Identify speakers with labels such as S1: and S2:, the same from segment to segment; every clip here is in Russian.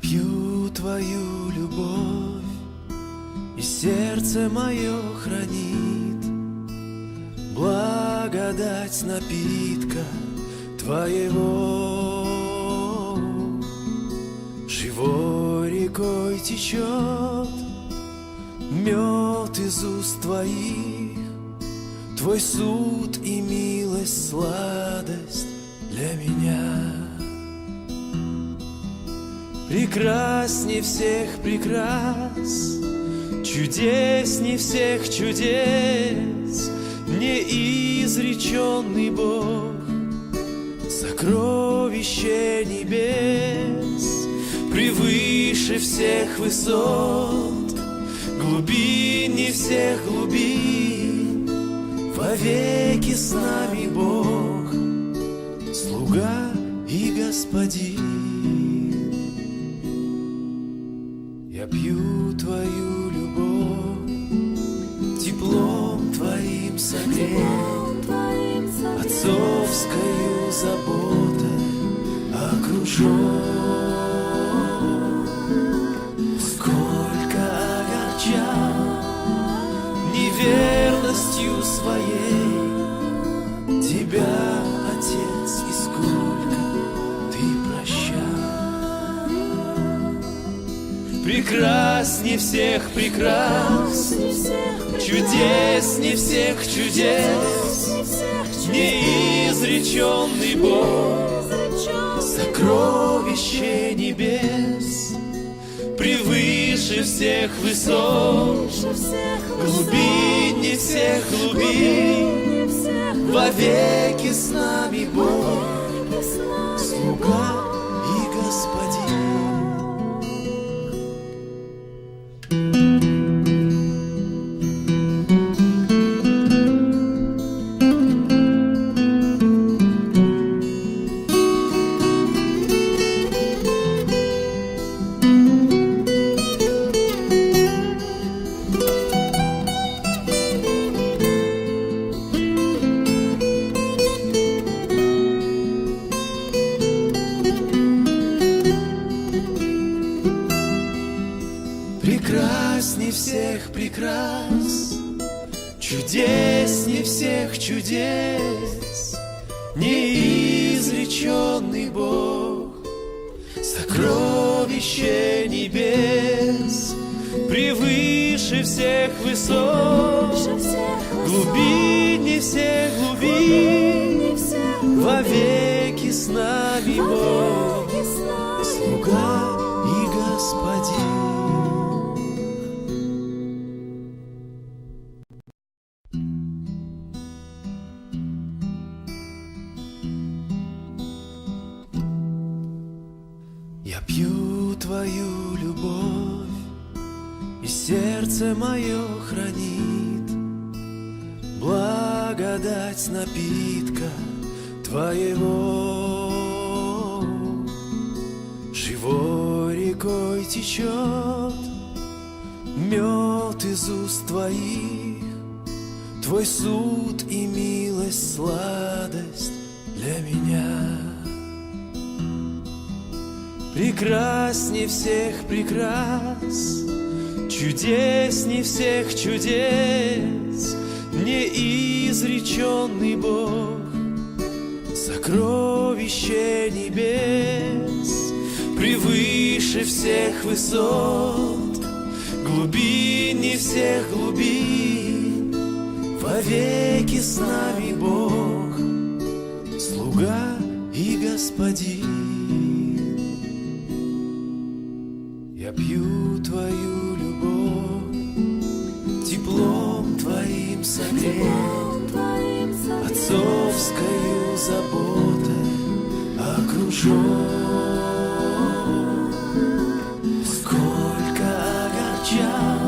S1: пью твою любовь, и сердце мое хранит благодать напитка твоего. Живой рекой течет мед из уст твоих, твой суд и милость, сладость для меня. Прекрасней всех прекрас, чудесней всех чудес, Неизреченный Бог, сокровище небес, Превыше всех высот, глубине всех глубин, Вовеки с нами Бог, слуга и господин. Отцовскою заботой окружен. Сколько огорчал неверностью своей тебя, Отец, и сколько ты прощал. Прекрасней всех прекрас, чудесней всех чудес, неизреченный Бог, сокровище небес, превыше всех высот, глубине всех глубин, вовеки с нами Бог, слуга и господин. Прекрасней всех прекрас, чудесней всех чудес, неизреченный Бог, сокровище небес, превыше всех высот, глубине всех глубин, вовеки с нами Бог, слуга и господин. Благодать напитка твоего. Живой рекой течет мед из уст твоих, твой суд и милость, сладость для меня. Прекрасней всех прекрас, чудесней всех чудес, неизреченный Бог, сокровище небес, превыше всех высот, глубине всех глубин, вовеки с нами Бог, слуга и господин. Я пью твою твоим согрет, отцовскою заботой окружен. Сколько огорчал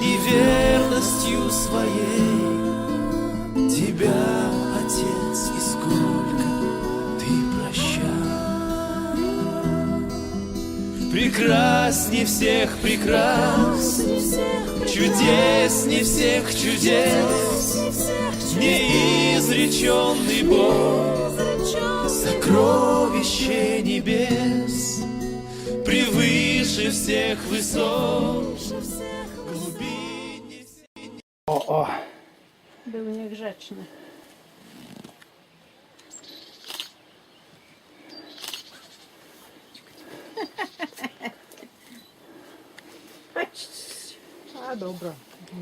S1: неверностью своей тебя, Прекрасней всех прекрас, чудесней всех чудес, неизреченный Бог, сокровище небес, превыше всех высот, глубине
S2: O, o.
S3: Były
S4: A dobra,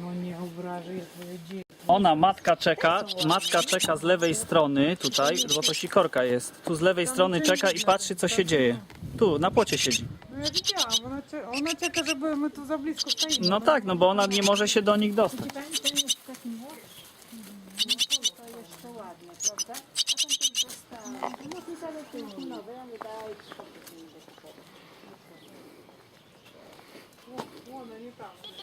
S4: no nie obrażę, ja twoje dzieci.
S2: Ona, matka czeka, matka czeka z lewej strony, tutaj, bo to sikorka jest. Tu z lewej strony czeka i patrzy, co się dzieje. Tu, na płocie siedzi.
S4: No ja widziałam, ona, cze- ona czeka, żeby my tu za blisko stoimy.
S2: No tak, no bo ona nie może się do nich dostać.
S5: Here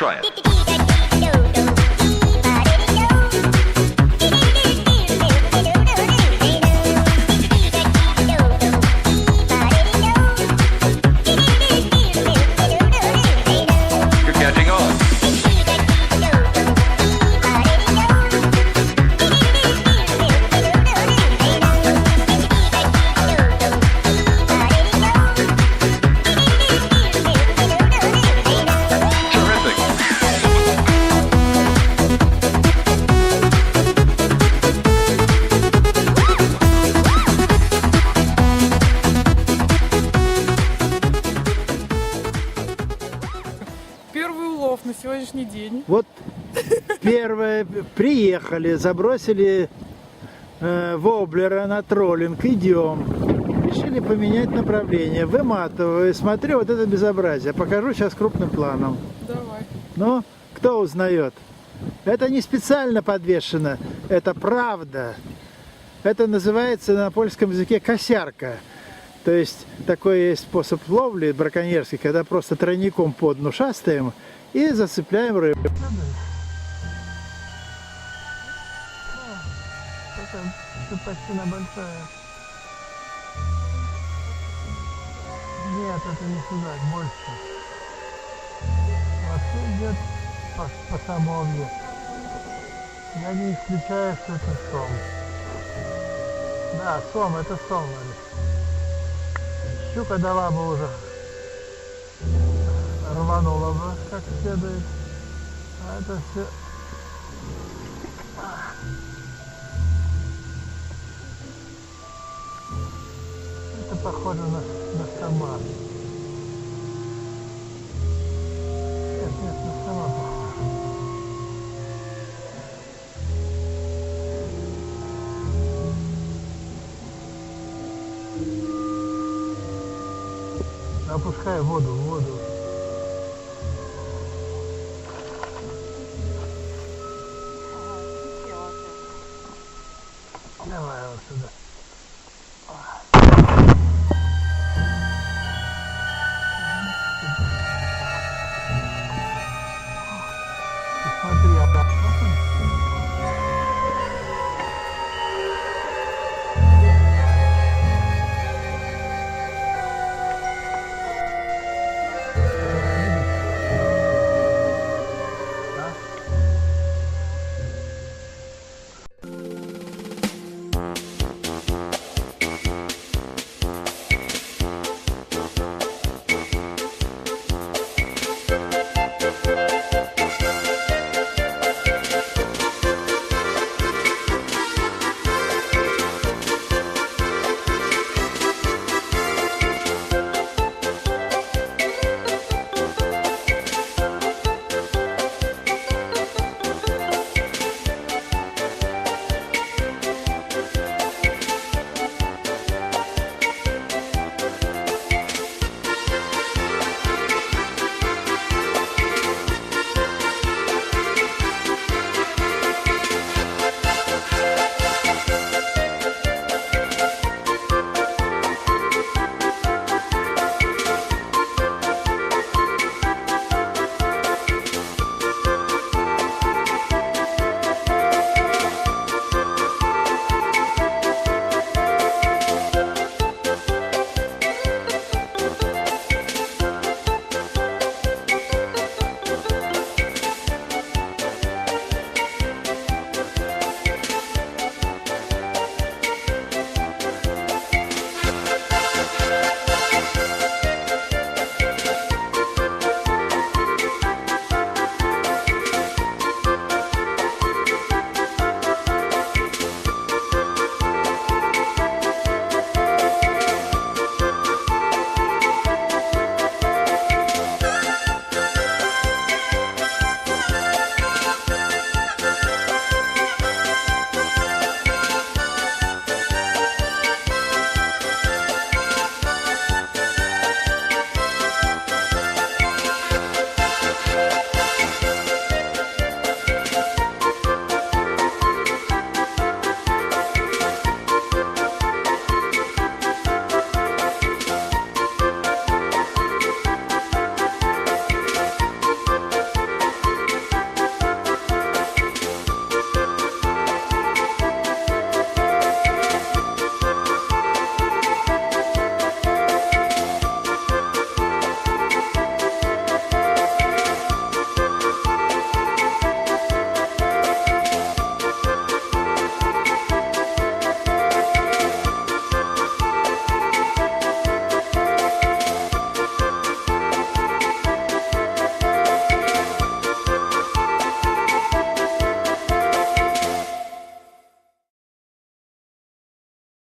S5: try it.
S4: Сегодняшний день.
S6: Вот первое, приехали, забросили э, воблера на троллинг, идем. Решили поменять направление, выматываю, смотрю вот это безобразие. Покажу сейчас крупным планом.
S4: Давай.
S6: Ну, кто узнает? Это не специально подвешено, это правда. Это называется на польском языке косярка. То есть такой есть способ ловли браконьерский, когда просто тройником по дну шастаем и зацепляем рыбу. Это шипастина большая. Нет, это не сюда, больше. Вообще идет по, по самовье. Я не исключаю, что это сом. Да, сом, это сом. Щука дала бы уже. Рванула бы как следует. А это все... Это похоже на, на сама. Нет, на сама похоже. Воду, воду. Давай вот сюда. Ты смотри, а